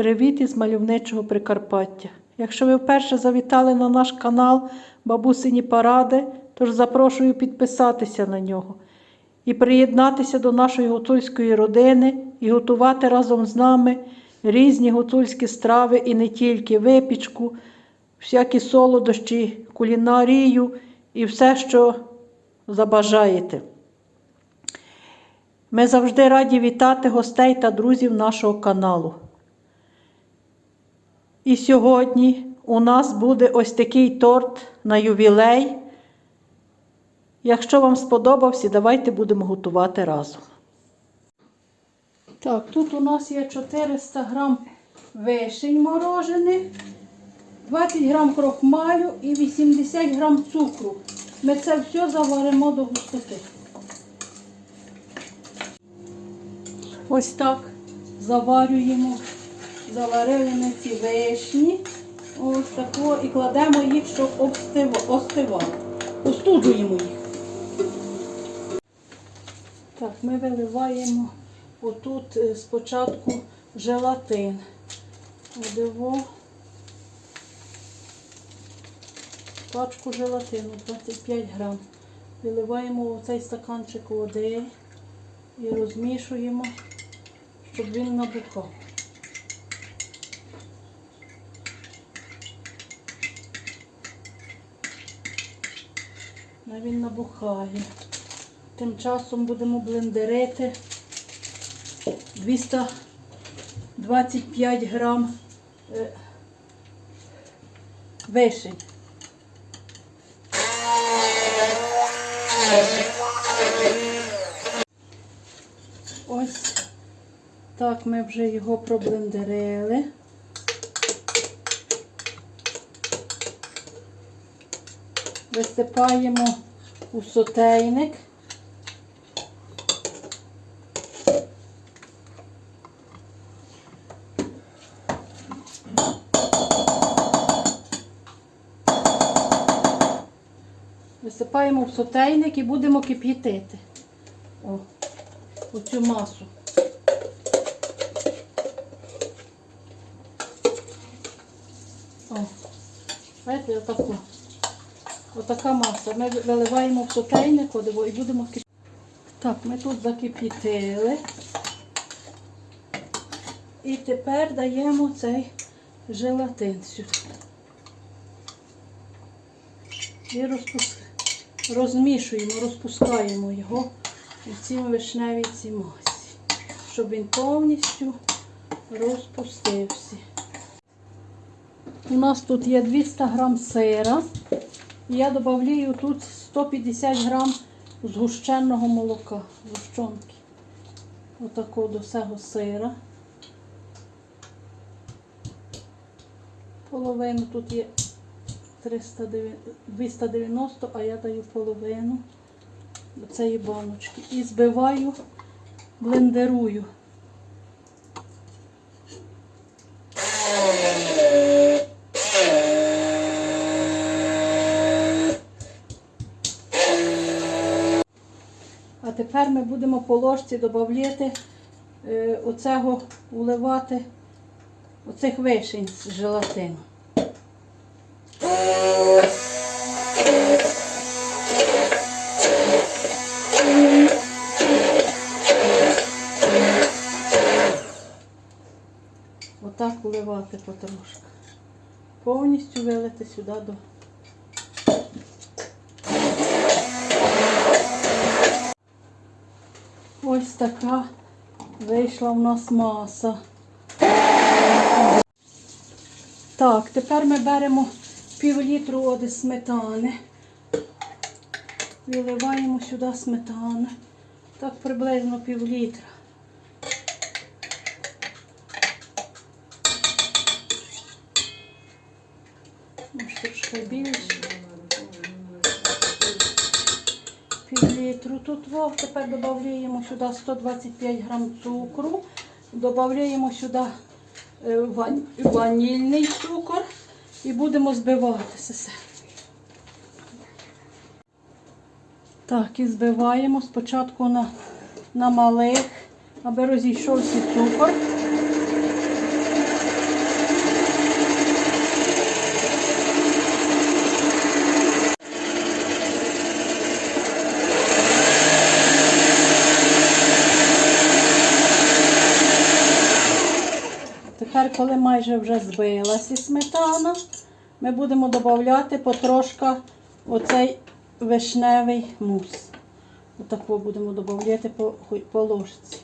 Привіт із мальовничого Прикарпаття. Якщо ви вперше завітали на наш канал Бабусині Паради, тож запрошую підписатися на нього і приєднатися до нашої гуцульської родини і готувати разом з нами різні гуцульські страви і не тільки випічку, всякі солодощі, кулінарію і все, що забажаєте. Ми завжди раді вітати гостей та друзів нашого каналу. І сьогодні у нас буде ось такий торт на ювілей. Якщо вам сподобався, давайте будемо готувати разом. Так, тут у нас є 400 грам вишень морожених, 20 грам крохмалю і 80 грам цукру. Ми це все заваримо до густоти. Ось так заварюємо, заварили ми ці вишні. Ось тако, і кладемо їх, щоб остивали. Остуджуємо їх. Так, ми виливаємо отут е, спочатку желатин. Одиво. Пачку желатину 25 грам. Виливаємо в цей стаканчик води і розмішуємо, щоб він набухав. Він набухає. Тим часом будемо блендерити 225 грам е, вишень. Ось так ми вже його проблендерили. Висипаємо у сотейник. Висипаємо в сотейник і будемо кип'ятити. Оцю масу. О, бачите, отаку. Отака маса. Ми виливаємо в сотейник одиво і будемо кип'ятити. Так, ми тут закип'ятили. І тепер даємо цей желатин сюди. І розпус... розмішуємо, розпускаємо його у цій вишневій цій масі, щоб він повністю розпустився. У нас тут є 200 грам сира. Я додаю тут 150 грам згущеного молока, згущенки. Отако до цього сира. Половину тут є 390, 290, а я даю половину до цієї баночки. І збиваю, блендерую. Тепер ми будемо по ложці додати е, оцього уливати оцих вишень з желатину. Отак вливати потрошку. Повністю вилити сюди до. Ось така вийшла в нас маса. Так, тепер ми беремо пів літру води сметани. Виливаємо сюди сметану. Так приблизно пів літра. Може трошки більше. Пів літру. Тут. Тепер додаємо сюди 125 грам цукру. Додаємо сюди е, ванільний цукор і будемо збивати все. Так, і збиваємо спочатку на, на малих, аби розійшовся цукор. Тепер, коли майже вже збилася сметана, ми будемо додати потрошка оцей вишневий мус. Отако будемо додати по, по ложці.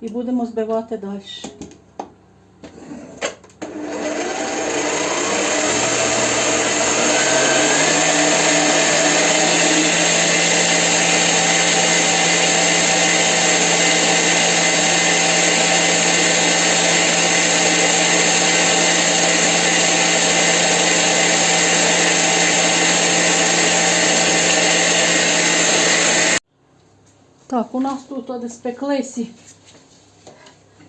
І будемо збивати далі. Так, у нас тут от спеклися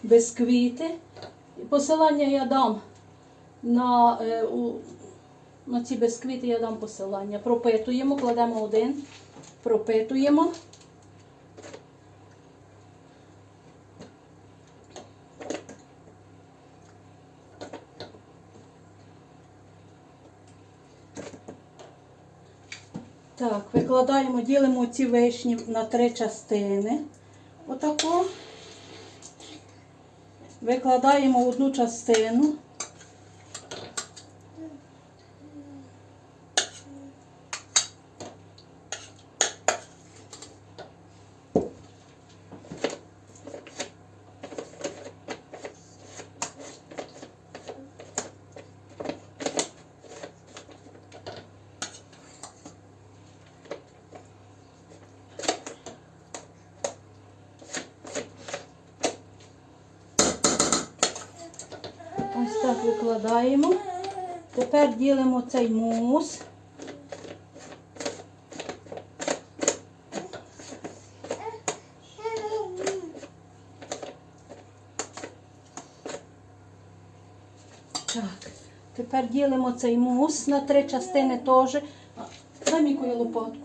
бисквіти. Посилання я дам на, е, у, на ці бисквіти я дам посилання. Пропитуємо, кладемо один, пропитуємо. Так, викладаємо, ділимо ці вишні на три частини. Отако. Викладаємо одну частину. Ось так викладаємо. Тепер ділимо цей мус. Так, тепер ділимо цей мус на три частини теж. Кою лопатку.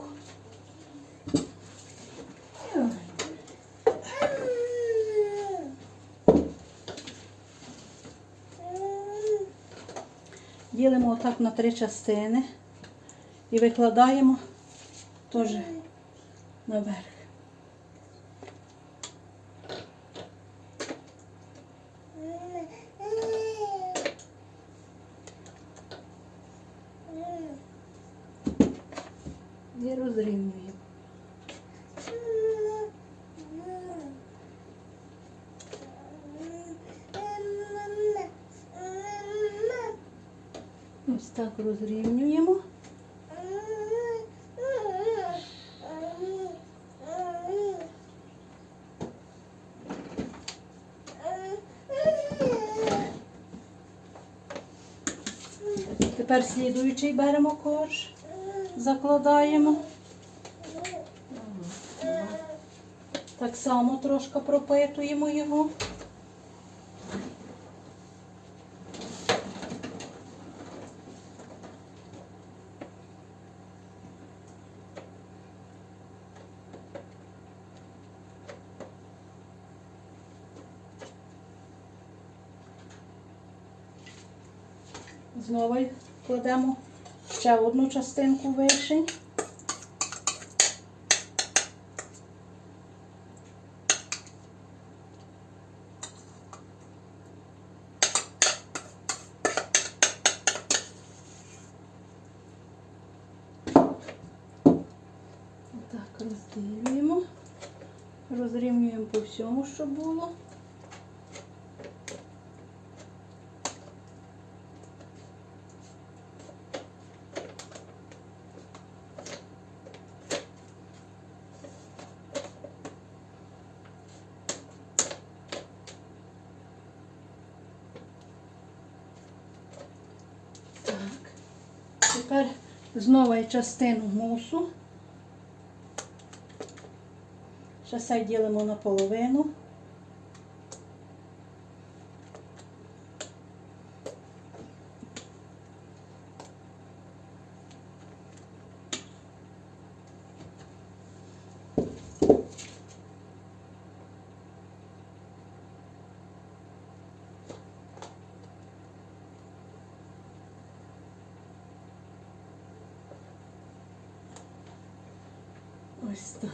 Ділимо отак на три частини і викладаємо теж наверх. І розрівнюємо. Ось так розрівнюємо. Тепер слідуючий беремо корж, закладаємо. Так само трошки пропитуємо його. Знову кладемо ще одну частинку вишень. Отак розділюємо. Розрівнюємо по всьому, що було. Так. Тепер знову частину мусу. Все ділимо на Ось так.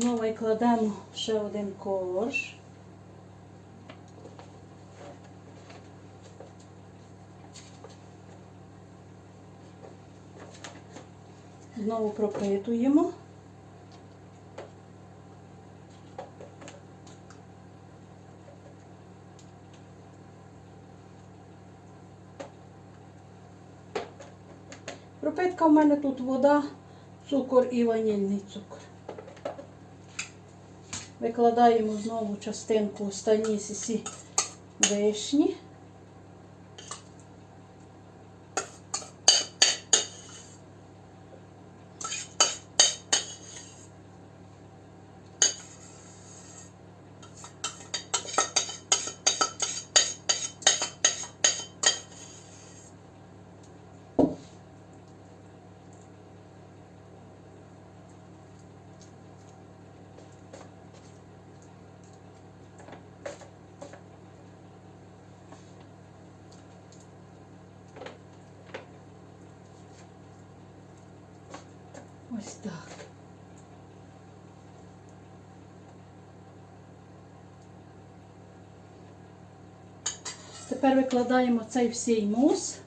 Знову кладемо ще один корж. Знову пропитуємо. Пропитка в мене тут вода, цукор і ванільний цукор. Викладаємо знову частинку останні сісі вишні. Ось так. Тепер викладаємо цей всій мус.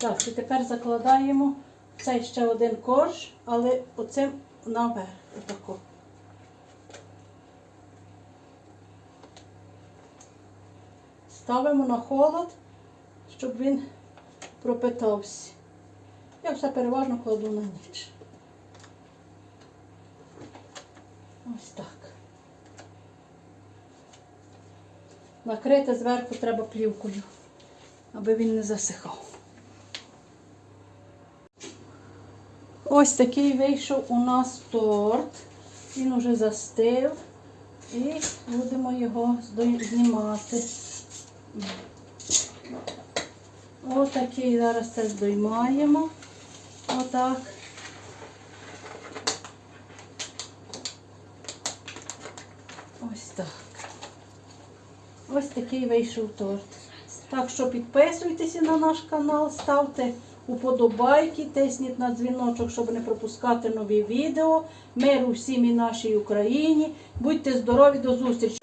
Так, і тепер закладаємо цей ще один корж, але оцим наверх. Отако. Ставимо на холод, щоб він пропитався. Я все переважно кладу на ніч. Ось так. Накрити зверху треба плівкою, аби він не засихав. Ось такий вийшов у нас торт. Він уже застив. І будемо його знімати. Отакий зараз це здоймаємо. Отак. Ось так. Ось такий вийшов торт. Так що підписуйтеся на наш канал, ставте уподобайки, тисніть на дзвіночок, щоб не пропускати нові відео. Миру всім і нашій Україні. Будьте здорові, до зустрічі!